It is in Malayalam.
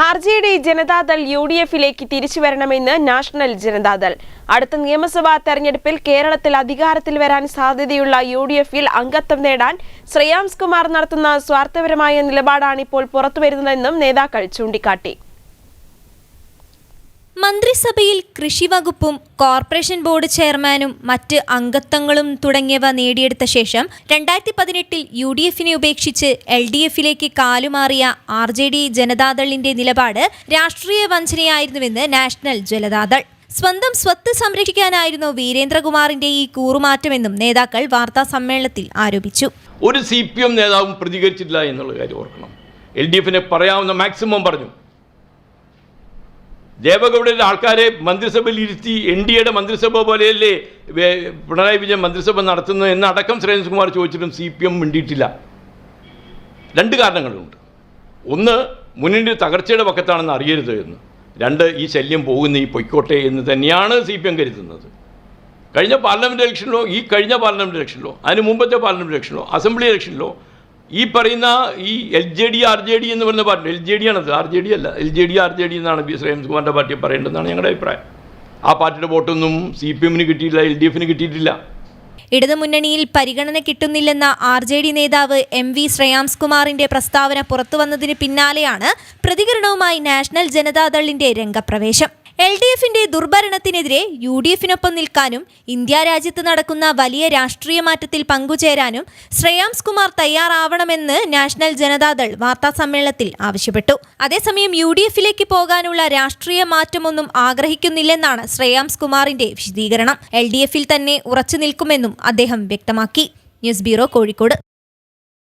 R J D Janata Dal U D എഫിലേക്ക് തിരിച്ചു വരണമെന്ന് നാഷണൽ ജനതാദൾ. അടുത്ത നിയമസഭാ തെരഞ്ഞെടുപ്പിൽ കേരളത്തിൽ അധികാരത്തിൽ വരാൻ സാധ്യതയുള്ള യു ഡി എഫിൽ അംഗത്വം നേടാൻ ശ്രേയാംസ് കുമാർ നടത്തുന്ന സ്വാർത്ഥപരമായ നിലപാടാണ് ഇപ്പോൾ പുറത്തുവരുന്നതെന്നും നേതാക്കൾ ചൂണ്ടിക്കാട്ടി. മന്ത്രിസഭയിൽ കൃഷി വകുപ്പും കോർപ്പറേഷൻ ബോർഡ് ചെയർമാനും മറ്റ് അംഗത്വങ്ങളും തുടങ്ങിയവ നേടിയെടുത്ത ശേഷം രണ്ടായിരത്തി പതിനെട്ടിൽ യു ഡി എഫിനെ ഉപേക്ഷിച്ച് എൽ ഡി എഫിലേക്ക് കാലുമാറിയ ആർ ജെ ഡി ജനതാദളിന്റെ നിലപാട് രാഷ്ട്രീയ വഞ്ചനയായിരുന്നുവെന്ന് നാഷണൽ ജനതാദൾ. സ്വന്തം സ്വത്ത് സംരക്ഷിക്കാനായിരുന്നു വീരേന്ദ്രകുമാറിന്റെ ഈ കൂറുമാറ്റമെന്നും നേതാക്കൾ വാർത്താ സമ്മേളനത്തിൽ ആരോപിച്ചു. ഒരു സി പി എം നേതാവും പ്രതികരിച്ചിട്ടില്ല എന്നുള്ള കാര്യം ഓർക്കണം. എൽ ഡി എഫിനെ പറയാവുന്ന മാക്സിമം പറഞ്ഞു. ദേവഗൗഡയുടെ ആൾക്കാരെ മന്ത്രിസഭയിൽ ഇരുത്തി എൻ ഡി എയുടെ മന്ത്രിസഭ പോലെയല്ലേ പിണറായി വിജയൻ മന്ത്രിസഭ നടത്തുന്നത് എന്നടക്കം ശ്രീനിവാസകുമാർ ചോദിച്ചിട്ടും സി പി എം മിണ്ടിയിട്ടില്ല. രണ്ട് കാരണങ്ങളുണ്ട്. ഒന്ന് മുന്നിന്റെ തകർച്ചയുടെ പക്കത്താണെന്ന് അറിയരുത് എന്ന്. രണ്ട് ഈ ശല്യം പോകുന്ന ഈ പൊയ്ക്കോട്ടെ എന്ന് തന്നെയാണ് സി പി എം കരുതുന്നത്. കഴിഞ്ഞ പാർലമെന്റ് ഇലക്ഷനിലോ ഈ കഴിഞ്ഞ പാർലമെന്റ് ഇലക്ഷനിലോ അതിന് മുമ്പത്തെ പാർലമെന്റ് ഇലക്ഷനിലോ അസംബ്ലി ഇലക്ഷനിലോ ഈ പറയുന്ന ഈ L J D R J D എന്ന് പറയുന്ന പാർട്ടി എൽ ജെ ഡി ആണത്. ആർ ജെ ഡി അല്ല. L J D R J D എന്നാണ് ബി ശ്രീകുമാറിന്റെ പാർട്ടി പറയേണ്ടതെന്നാണ് ഞങ്ങളുടെ അഭിപ്രായം. ആ പാർട്ടിയുടെ വോട്ടൊന്നും സി പി എമ്മിന് കിട്ടിയിട്ടില്ല എൽ ഡി എഫിന് കിട്ടിയിട്ടില്ല. ഇടതുമുന്നണിയിൽ പരിഗണന കിട്ടുന്നില്ലെന്ന ആർ ജെ ഡി നേതാവ് എം വി ശ്രേയാംസ്കുമാറിന്റെ പ്രസ്താവന പുറത്തുവന്നതിന് പിന്നാലെയാണ് പ്രതികരണവുമായി നാഷണൽ ജനതാദളിന്റെ രംഗപ്രവേശം. എൽ ഡി എഫിന്റെ ദുർഭരണത്തിനെതിരെ യു ഡി എഫിനൊപ്പം നിൽക്കാനും ഇന്ത്യ രാജ്യത്ത് നടക്കുന്ന വലിയ രാഷ്ട്രീയ മാറ്റത്തിൽ പങ്കുചേരാനും ശ്രേയാംസ് കുമാർ തയ്യാറാവണമെന്ന് നാഷണൽ ജനതാദൾ വാർത്താ സമ്മേളനത്തിൽ ആവശ്യപ്പെട്ടു. അതേസമയം യു ഡി എഫിലേക്ക് പോകാനുള്ള രാഷ്ട്രീയ മാറ്റമൊന്നും ആഗ്രഹിക്കുന്നില്ലെന്നാണ് ശ്രേയാംസ് കുമാറിന്റെ വിശദീകരണം. എൽ ഡി എഫിൽ തന്നെ ഉറച്ചു നിൽക്കുമെന്നും അദ്ദേഹം വ്യക്തമാക്കി. News bureau Kozhikode.